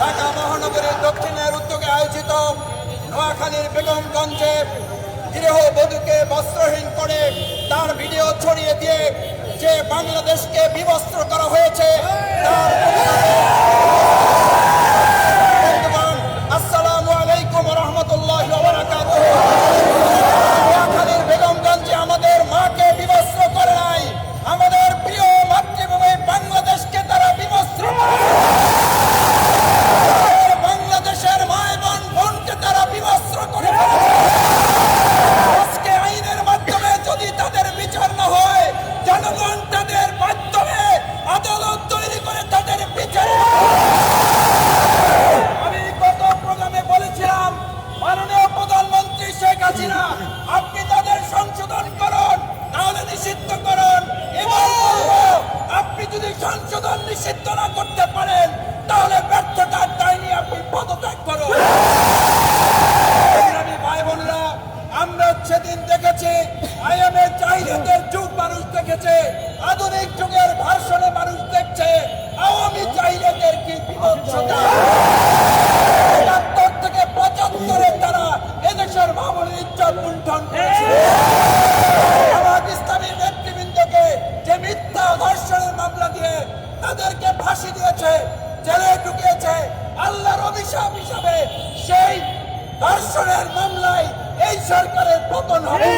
ঢাকা মহানগরের দক্ষিণের উদ্যোগে আয়োজিত নোয়াখালীর বেগমগঞ্জে গৃহবধূকে বস্ত্রহীন করে তার ভিডিও ছড়িয়ে দিয়ে যে বাংলাদেশকে বিবস্ত্র করা হয়েছে, তার নিষিদ্ধ না করতে পারেন, তাহলে ব্যর্থতার দায় নিয়ে আপনি পদত্যাগ করুন। ভাই বোনরা আমরা সেদিন দেখেছি, আইএমএ চাহিদাদের যুগ মানুষ দেখেছে, আধুনিক যুগের ভার্সনে মানুষ দেখছে, আওয়ামী চাহিদাদের কি বিভৎসতা তাদেরকে ফাঁসি দিয়েছে, জেলে ঢুকিয়েছে। আল্লাহর অভিশাপ হিসাবে সেই ধর্ষণের মামলায় এই সরকারের পতন হবে।